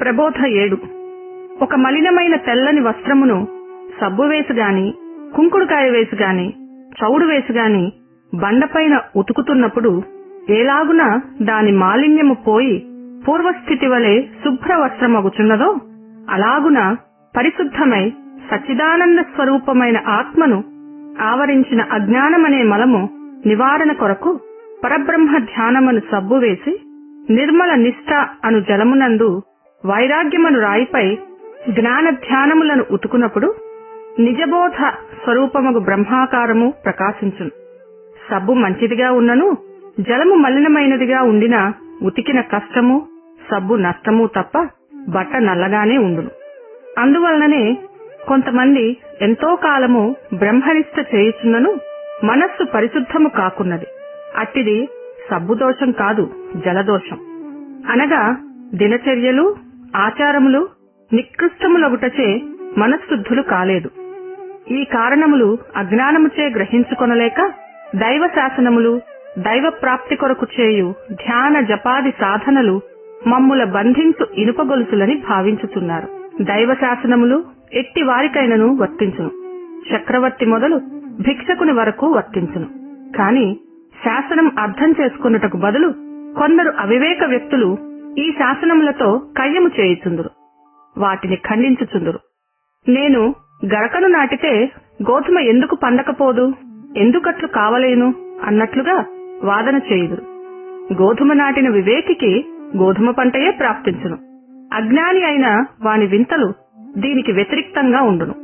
ప్రబోధ ఏడు ఒక మలినమైన తెల్లని వస్త్రమును సబ్బు వేసుగాని కుంకుడుకాయ వేసుగాని చౌడు వేసుగాని బండపైన ఉతుకుతున్నప్పుడు ఏలాగున దాని మాలిన్యము పోయి పూర్వస్థితి వలె శుభ్ర వస్త్రమగుచున్నదో అలాగున పరిశుద్ధమై సచ్చిదానంద స్వరూపమైన ఆత్మను ఆవరించిన అజ్ఞానమనే మలము నివారణ కొరకు పరబ్రహ్మ ధ్యానమును సబ్బు వేసి నిర్మల నిష్ఠ అను జలమునందు వైరాగ్యమను రాయిపై జ్ఞాన ధ్యానములను ఉతుకునప్పుడు నిజబోధ స్వరూపముగు బ్రహ్మాకారము ప్రకాశించును. సబ్బు మంచిదిగా ఉన్నను జలము మలినమైనదిగా ఉండిన ఉతికిన కష్టము సబ్బు నష్టము తప్ప బట్ట నల్లగానే ఉండును. అందువలననే కొంతమంది ఎంతో కాలము బ్రహ్మనిష్ట చేయుచున్నను మనస్సు పరిశుద్ధము కాకున్నది. అట్టిది సబ్బు దోషం కాదు జలదోషం. అనగా దినచర్యలు ఆచారములు నికృష్టములగుటచే మనశుద్ధులు కాలేదు. ఈ కారణములు అజ్ఞానముచే గ్రహించుకొనలేక దైవ శాసనములు దైవ ప్రాప్తి కొరకు చేయు ధ్యాన జపాది సాధనలు మమ్ముల బంధించు ఇనుపగొలుసులని భావించుతున్నారు. దైవ శాసనములు ఎట్టి వారికైనను వర్తించును. చక్రవర్తి మొదలు భిక్షకుని వరకు వర్తించును. కాని శాసనం అర్థం చేసుకున్నటకు బదులు కొందరు అవివేక వ్యక్తులు ఈ శాసనములతో కయ్యము చేయుచుందురు. వాటిని ఖండించుచుందురు. నేను గరకను నాటితే గోధుమ ఎందుకు పండకపోదు? ఎందుకట్లు కావలేను? అన్నట్లుగా వాదన చేయుదురు. గోధుమ నాటిన వివేకికి గోధుమ పంటయే ప్రాప్తించును. అజ్ఞాని అయిన వాని వింతలు దీనికి వ్యతిరిక్తంగా ఉండును.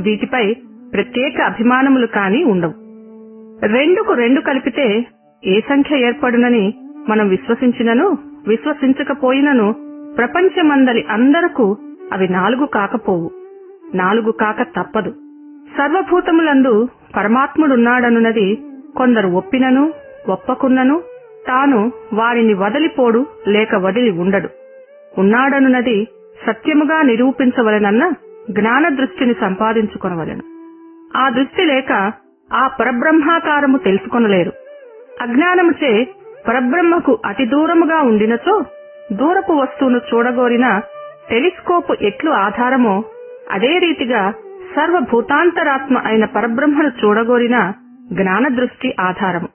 వీటిపై ప్రత్యేక అభిమానములు కాని ఉండవు. రెండుకు రెండు కలిపితే ఏ సంఖ్య ఏర్పడునని మనం విశ్వసించినను? విశ్వసించకపోయినను ప్రపంచమందలి అందరకు అవి నాలుగు కాకపోవు. నాలుగు కాక తప్పదు. సర్వభూతములందు పరమాత్ముడున్నాడనున్నది కొందరు ఒప్పినను ఒప్పకున్నను తాను వారిని వదిలిపోడు లేక వదిలి ఉండడు. ఉన్నాడనున్నది సత్యముగా నిరూపించవలెనన్న జ్ఞాన దృష్టిని సంపాదించుకొనవలెను. ఆ దృష్టి లేక ఆ పరబ్రహ్మాకారము తెలుసుకొనలేరు. అజ్ఞానముచే పరబ్రహ్మకు అతి దూరముగా ఉండినచో దూరపు వస్తువును చూడగోరిన టెలిస్కోపు ఎట్లు ఆధారమో అదే రీతిగా సర్వభూతాంతరాత్మ అయిన పరబ్రహ్మను చూడగోరిన జ్ఞాన దృష్టి ఆధారము.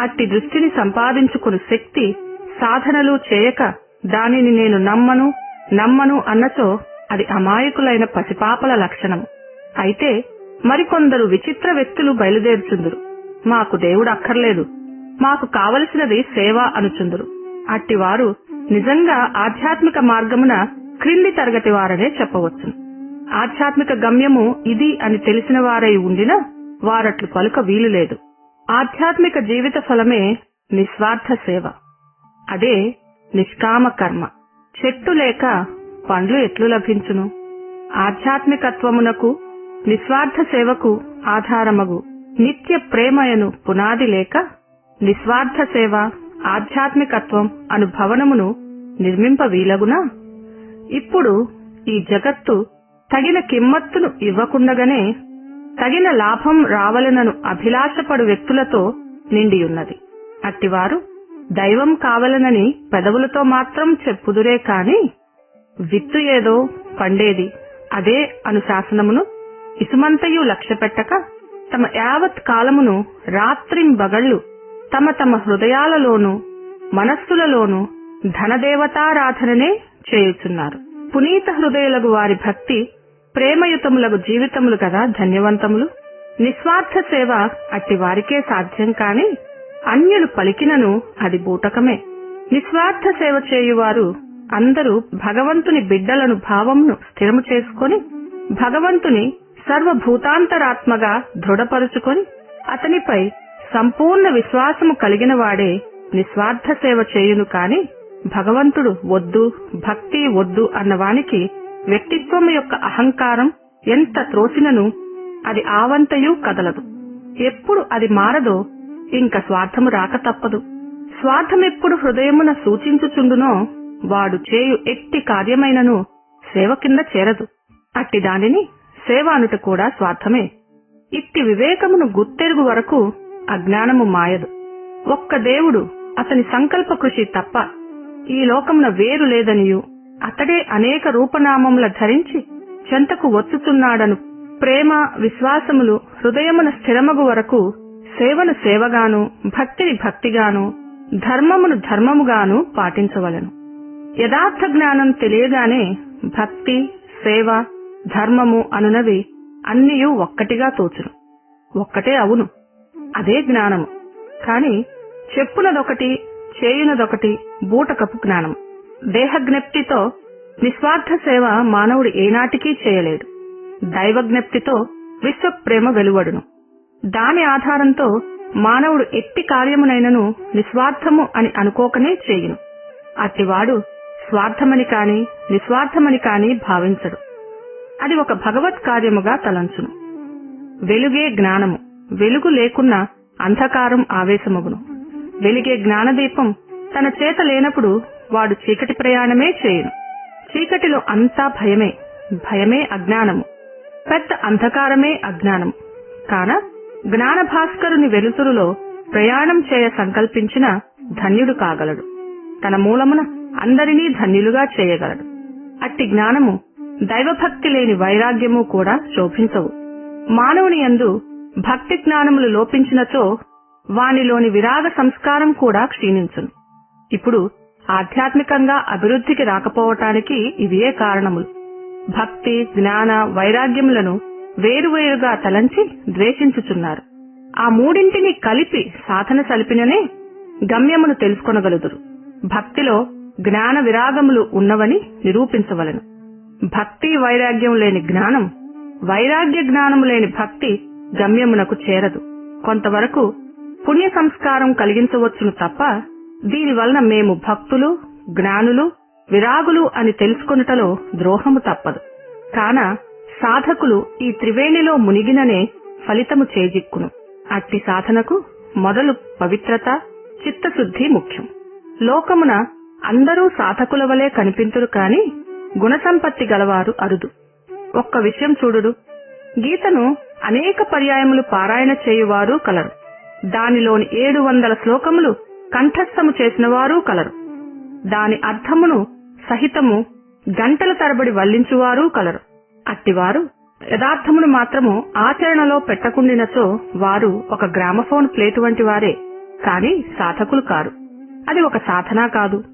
అట్టి దృష్టిని సంపాదించుకుని శక్తి సాధనలు చేయక దానిని నేను నమ్మను నమ్మను అన్నచో అది అమాయకులైన పసిపాపల లక్షణము. అయితే మరికొందరు విచిత్ర వ్యక్తులు బయలుదేరుచుందురు. మాకు దేవుడు అక్కర్లేదు. మాకు కావలసినది సేవ అనుచుందురు. అట్టివారు నిజంగా ఆధ్యాత్మిక మార్గమున క్రింది తరగతి వారనే చెప్పవచ్చు ఆధ్యాత్మిక గమ్యము ఇది అని తెలిసిన వారై ఉండినా వారట్లు పలుక వీలులేదు. ఆధ్యాత్మిక జీవిత ఫలమే నిస్వార్థ సేవ. అదే నిష్కామ కర్మ. చెట్టు లేక పండ్లు ఎట్లు లభించును? ఆధ్యాత్మికత్వమునకు నిస్వార్థ సేవకు ఆధారమగు నిత్య ప్రేమయను పునాది లేక నిస్వార్థ సేవ ఆధ్యాత్మికత్వం అను భవనమును నిర్మింప వీలగునా ఇప్పుడు ఈ జగత్తు తగిన కిమ్మత్తును ఇవ్వకుండగానే తగిన లాభం రావలనను అభిలాషపడు వ్యక్తులతో నిండియున్నది. అట్టివారు దైవం కావలనని పెదవులతో మాత్రం చెప్పుదురే కాని విత్తు ఏదో పండేది. అదే అనుశాసనమును ఇసుమంతయు లక్ష్యపెట్టక తమ యావత్ కాలమును రాత్రింబగళ్ళు తమ తమ హృదయాలలోనూ మనస్సులలోనూ ధనదేవతారాధననే చేయుచున్నారు. పునీత హృదయులకు వారి భక్తి ప్రేమయుతములకు జీవితములు కదా ధన్యవంతములు. నిస్వార్థ సేవ అట్టి వారికే సాధ్యం కాని అన్యులు పలికినను అది బూటకమే. నిస్వార్థ సేవ చేయువారు అందరూ భగవంతుని బిడ్డలను భావమును స్థిరము చేసుకొని భగవంతుని సర్వభూతాంతరాత్మగా దృఢపరుచుకొని అతనిపై సంపూర్ణ విశ్వాసము కలిగిన వాడే నిస్వార్థ సేవ చేయును కాని భగవంతుడు వద్దు భక్తి వద్దు అన్నవానికి వ్యక్తిత్వం యొక్క అహంకారం ఎంత త్రోసినను అది ఆవంతయు కదలదు. ఎప్పుడు అది మారదో ఇంక స్వార్థము రాక తప్పదు. స్వార్థమెప్పుడు హృదయమున సూచించుచుండునో వాడు చేయు ఎట్టి కార్యమైనను సేవ కింద చేరదు. అట్టి దానిని సేవ అనుట కూడా స్వార్థమే. ఇట్టి వివేకమును గుర్తెరుగు వరకు అజ్ఞానము మాయదు. ఒక్క దేవుడు అతని సంకల్ప కృషి తప్ప ఈ లోకమున వేరు లేదనియు. అతడే అనేక రూపనామముల ధరించి చెంతకు వచ్చుతున్నాడను ప్రేమ విశ్వాసములు హృదయమున స్థిరమగు వరకు సేవను సేవగాను భక్తిని భక్తిగాను ధర్మమును ధర్మముగాను పాటించవలెను. యథార్థ జ్ఞానం తెలియగానే భక్తి సేవ ధర్మము అనునవి అన్నియూ ఒక్కటిగా తోచును. ఒక్కటే అవును. అదే జ్ఞానము. కాని చెప్పునదొకటి చేయునదొకటి బూటకపు జ్ఞానం దేహజ్ఞప్తితో నిస్వార్థ సేవ మానవుడు ఏనాటికీ చేయలేడు. దైవజ్ఞప్తితో విశ్వప్రేమ వెలువడును. దాని ఆధారంతో మానవుడు ఎట్టి కార్యమునైనను నిస్వార్థము అని అనుకోకనే చేయును. అట్టివాడు స్వార్థమని కాని నిస్వార్థమని కాని భావించడు. అది ఒక భగవత్ కార్యముగా తలంచును. వెలుగే జ్ఞానము. వెలుగు లేకున్నా అంధకారం ఆవేశమగును. వెలిగే జ్ఞానదీపం తన చేత లేనప్పుడు వాడు చీకటి ప్రయాణమే చేయును. చీకటిలో అంతా భయమే భయమే అజ్ఞానము. పెద్ద అంధకారమే అజ్ఞానము. కాన జ్ఞాన భాస్కరుని వెలుతురులో ప్రయాణం చేయ సంకల్పించిన ధన్యుడు కాగలడు. తన మూలమున అందరినీ ధన్యులుగా చేయగలడు. అట్టి జ్ఞానము దైవభక్తి లేని వైరాగ్యము కూడా శోభించవు. మానవుని యందు భక్తి జ్ఞానములు లోపించినచో వానిలోని విరాగ సంస్కారం కూడా క్షీణించును. ఇప్పుడు ఆధ్యాత్మికంగా అభివృద్ధికి రాకపోవటానికి ఇవే కారణములు. భక్తి జ్ఞాన వైరాగ్యములను వేరువేరుగా తలంచి ద్వేషించుచున్నారు. ఆ మూడింటిని కలిపి సాధన సలిపిననే గమ్యమును తెలుసుకొనగలుదురు. భక్తిలో జ్ఞాన విరాగములు ఉన్నవని నిరూపించవలెను. భక్తి వైరాగ్యం లేని జ్ఞానం వైరాగ్య జ్ఞానము లేని భక్తి గమ్యమునకు చేరదు. కొంతవరకు పుణ్య సంస్కారం కలిగించవచ్చును తప్ప దీని వలన మేము భక్తులు జ్ఞానులు విరాగులు అని తెలుసుకొనుటలో ద్రోహము తప్పదు. కాన సాధకులు ఈ త్రివేణిలో మునిగిననే ఫలితము చేజిక్కును. అట్టి సాధనకు మొదలు పవిత్రత చిత్తశుద్ధి ముఖ్యం. లోకమున అందరూ సాధకుల వలె కనిపింతురు కాని గుణసంపత్తి గలవారు అరుదు. ఒక్క విషయం చూడుడు. గీతను అనేక పర్యాయములు పారాయణ చేయువారు కలరు. దానిలోని ఏడు వందల శ్లోకములు కంఠస్థము చేసినవారు కలరు. దాని అర్థమును సహితము గంటల తరబడి వల్లించువారు కలరు. అట్టివారు యథార్థమును మాత్రము ఆచరణలో పెట్టకుండినచో వారు ఒక గ్రామఫోన్ ప్లేటు వంటి వారే కాని సాధకులు కారు. అది ఒక సాధన కాదు.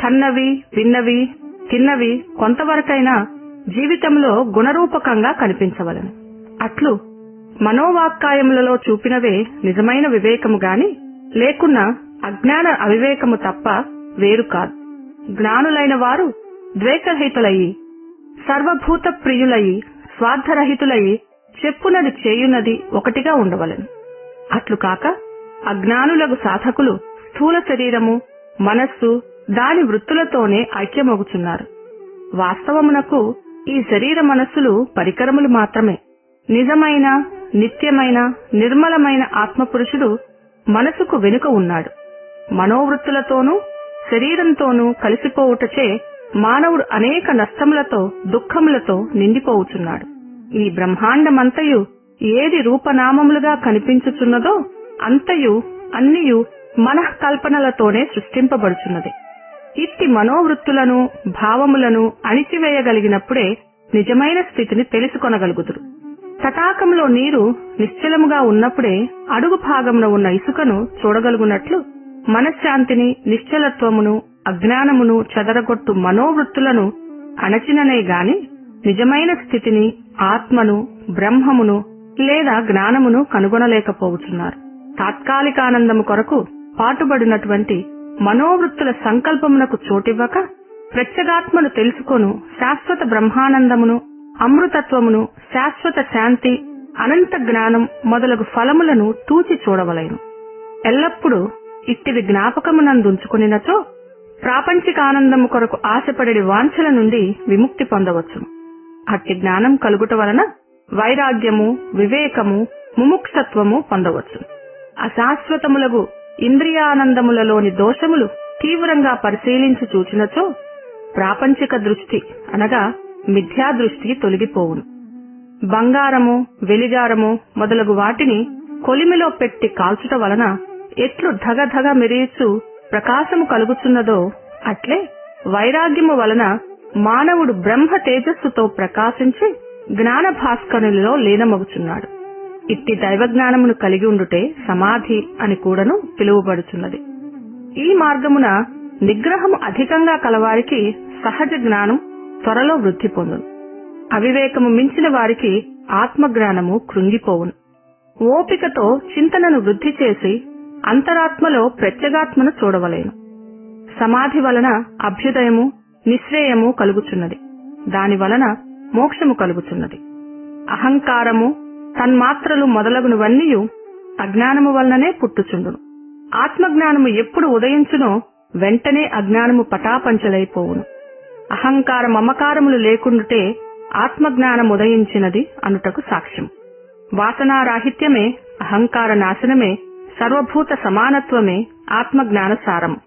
కన్నవి విన్నవి తిన్నవి కొంతవరకైనా జీవితంలో గుణరూపకంగా కనిపించవలను. అట్లు మనోవాక్కాయములలో చూపినవే నిజమైన వివేకము గాని లేకున్నా అజ్ఞాన అవివేకము తప్ప వేరు కాదు. జ్ఞానులైన వారు ద్వేషరహితులయి సర్వభూత ప్రియులయి స్వార్థరహితులయి చెప్పునది చేయునది ఒకటిగా ఉండవలను. అట్లు కాక అజ్ఞానులకు సాధకులు స్థూల శరీరము మనస్సు దాని వృత్తులతోనే ఐక్యమగుచున్నారు. వాస్తవమునకు ఈ శరీర మనస్సులు పరికరములు మాత్రమే. నిజమైన నిత్యమైన నిర్మలమైన ఆత్మపురుషుడు మనసుకు వెనుక ఉన్నాడు. మనోవృత్తులతోనూ శరీరంతోనూ కలిసిపోవుటచే మానవుడు అనేక నష్టములతో దుఃఖములతో నిండిపోవుచున్నాడు. ఈ బ్రహ్మాండమంతయు ఏది రూపనామములుగా కనిపించుచున్నదో అంతయు అన్నియు మనఃకల్పనలతోనే సృష్టింపబడుచున్నది. ఇట్టి మనోవృత్తులను భావములను అణిచివేయగలిగినప్పుడే నిజమైన స్థితిని తెలుసుకొనగలుగుదురు. తటాకంలో నీరు నిశ్చలముగా ఉన్నప్పుడే అడుగు భాగమున ఉన్న ఇసుకను చూడగలుగునట్లు మనశ్శాంతిని నిశ్చలత్వమును అజ్ఞానమును చెదరగొట్టు మనోవృత్తులను అణచిననే గాని నిజమైన స్థితిని ఆత్మను బ్రహ్మమును లేదా జ్ఞానమును కనుగొనలేకపోవచ్చున్నారు తాత్కాలికానందము కొరకు పాటుబడినటువంటి మనోవృత్తుల సంకల్పమునకు చోటివ్వక ప్రత్యగాత్మను తెలుసుకొను శాశ్వత బ్రహ్మానందమును అమృతత్వమును శాశ్వత శాంతి అనంత జ్ఞానం మొదలగు ఫలములను తూచి చూడవలేను. ఎల్లప్పుడూ ఇట్టివి జ్ఞాపకమునందుంచుకునినచో ప్రాపంచికానందము కొరకు ఆశపడేది వాంఛల నుండి విముక్తి పొందవచ్చును. అట్టి జ్ఞానం కలుగుట వలన వైరాగ్యము వివేకము ముముక్షత్వము పొందవచ్చు అశాశ్వతములగు ఇంద్రియానందములలోని దోషములు తీవ్రంగా పరిశీలించి చూచినచో ప్రాపంచిక దృష్టి అనగా మిథ్యా దృష్టి తొలగిపోవును. బంగారము వెలిగారము మొదలగు వాటిని కొలిమిలో పెట్టి కాల్చుట వలన ఎట్లు ధగధగ మెరియుచు ప్రకాశము కలుగుచున్నదో అట్లే వైరాగ్యము వలన మానవుడు బ్రహ్మ తేజస్సుతో ప్రకాశించి జ్ఞాన భాస్కరునిలో లీనమగుచున్నాడు. ఇట్టి దైవజ్ఞానమును కలిగి ఉండుటే సమాధి అని కూడాను పిలువబడుచున్నది. ఈ మార్గమున నిగ్రహము అధికంగా కలవారికి సహజ జ్ఞానం త్వరలో వృద్ధి పొందును. అవివేకము మించిన వారికి ఆత్మజ్ఞానము కృంగిపోవును. ఓపికతో చింతనను వృద్ధి చేసి అంతరాత్మలో ప్రత్యేగాత్మను చూడవలేను. సమాధి వలన అభ్యుదయము నిశ్రేయము కలుగుచున్నది. దాని వలన మోక్షము కలుగుచున్నది. అహంకారము తన్మాత్రలు మొదలగునవన్నీయు అజ్ఞానము వలననే పుట్టుచుండును. ఆత్మజ్ఞానము ఎప్పుడు ఉదయించునో వెంటనే అజ్ఞానము పటాపంచలైపోవును. అహంకార మమకారములు లేకుండుటే ఆత్మజ్ఞానం ఉదయించినది అనుటకు సాక్ష్యం. వాసనారాహిత్యమే అహంకార నాశనమే సర్వభూత సమానత్వమే ఆత్మజ్ఞాన సారము